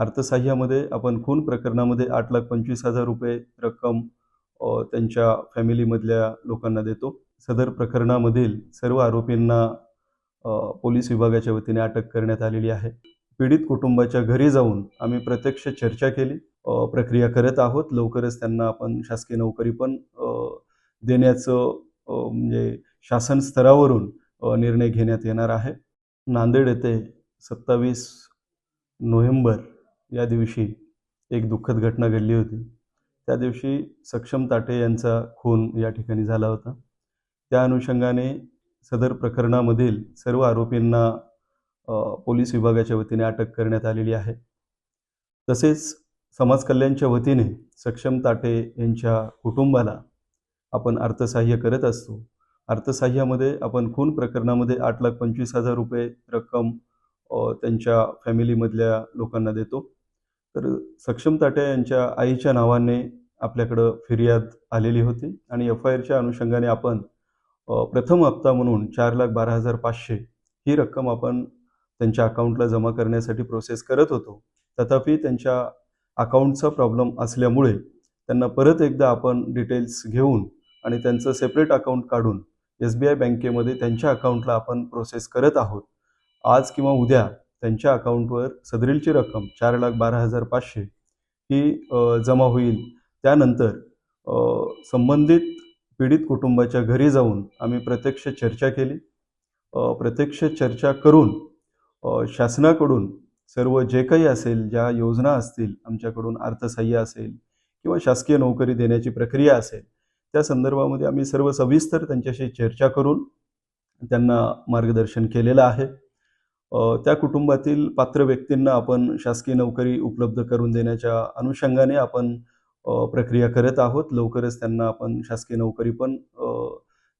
अर्थसहाय्यामध्ये आपण खून प्रकरणामध्ये आठ लाख पंचवीस हजार रुपये रक्कम त्यांच्या फॅमिलीमधल्या लोकांना देतो. सदर प्रकरणामधील सर्व आरोपींना पोलीस विभागाच्या वतीने अटक करण्यात आलेली आहे. पीडित कुटुंबाच्या घरी जाऊन आम्ही प्रत्यक्ष चर्चा केली. प्रक्रिया करत आहोत. लवकरच त्यांना आपण शासकीय नोकरी पण देण्याचं म्हणजे शासन स्तरावरून निर्णय घेण्यात येणार आहे. नांदेड येथे सत्तावीस नोव्हेंबर या दिवशी एक दुःखद घटना घडली होती. त्या दिवशी सक्षम ताटे यांचा खून या ठिकाणी झाला होता. त्या अनुषंगाने सदर प्रकरणामधील सर्व आरोपींना पोलीस विभागाच्या वतीने अटक करण्यात आलेली आहे. तसेच समाज कल्याणच्या वतीने सक्षम ताटे यांच्या कुटुंबाला आपण अर्थसहाय्य करत असतो. अर्थसहाय्यामध्ये आपण खून प्रकरणामध्ये आठ लाख पंचवीस हजार रुपये रक्कम त्यांच्या फॅमिलीमधल्या लोकांना देतो. तर सक्षम ताटे यांच्या आईच्या नावाने आपल्याकडं फिर्याद आलेली होती आणि एफ आय आरच्या अनुषंगाने आपण प्रथम हप्ता म्हणून चार लाख बारा हजार पाचशे ही रक्कम आपण त्यांच्या अकाउंटला जमा करण्यासाठी प्रोसेस करत होतो. तथापि त्यांच्या अकाउंटचा प्रॉब्लेम असल्यामुळे त्यांना परत एकदा आपण डिटेल्स घेऊन आणि त्यांचं सेपरेट अकाउंट काढून एस बी आय बँकेमध्ये त्यांच्या अकाउंटला आपण प्रोसेस करत आहोत. आज किंवा उद्या त्यांच्या अकाउंटवर सदरीलची रक्कम चार लाख बारा हजार पाचशे ही जमा होईल. त्यानंतर संबंधित पीडित कुटुंबाच्या घरी जाऊन आम्ही प्रत्यक्ष चर्चा केली. प्रत्यक्ष चर्चा करून शासनाकडून सर्व जे काही असेल ज्या योजना असतील आमच्याकडून अर्थसहाय्य असेल किंवा शासकीय नोकरी देण्याची प्रक्रिया असेल त्या संदर्भामध्ये आम्ही सर्व सविस्तर त्यांच्याशी चर्चा करून त्यांना मार्गदर्शन केलेलं आहे. त्या कुटुंबातील पात्र व्यक्तींना आपण शासकीय नोकरी उपलब्ध करून देण्याच्या अनुषंगाने आपण प्रक्रिया करत आहोत. लवकरच त्यांना आपण शासकीय नोकरी पण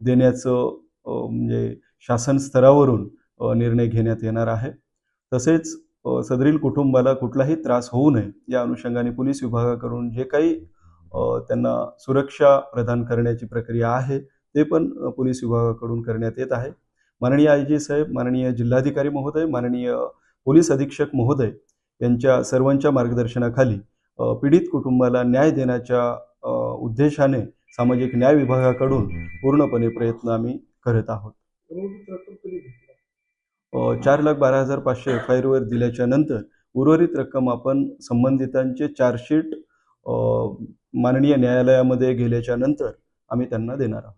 देण्याचं म्हणजे शासन स्तरावरून निर्णय घेण्यात येणार आहे. तसेच सदरील कुटुंबाला कुठलाही त्रास होऊ नये या अनुषंगाने पोलीस विभागाकडून जे काही त्यांना सुरक्षा प्रदान करण्याची प्रक्रिया आहे ते पण पोलीस विभागाकडून करण्यात येत आहे. माननीय आय जी साहेब माननीय जिल्हाधिकारी महोदय माननीय पोलीस अधीक्षक महोदय यांच्या सर्वांच्या मार्गदर्शनाखाली पीडित कुटुंबाला न्याय देण्याच्या उद्देशाने सामाजिक न्याय विभागाकडून पूर्णपणे प्रयत्न आम्ही करत आहोत. चार लाख बारा हजार पाचशे एफ आय आरवर दिल्याच्या नंतर उर्वरित रक्कम आपण संबंधितांचे चार्जशीट अ, माननीय न्यायालयामध्ये गेल्याच्यानंतर आम्ही त्यांना देणार आहोत.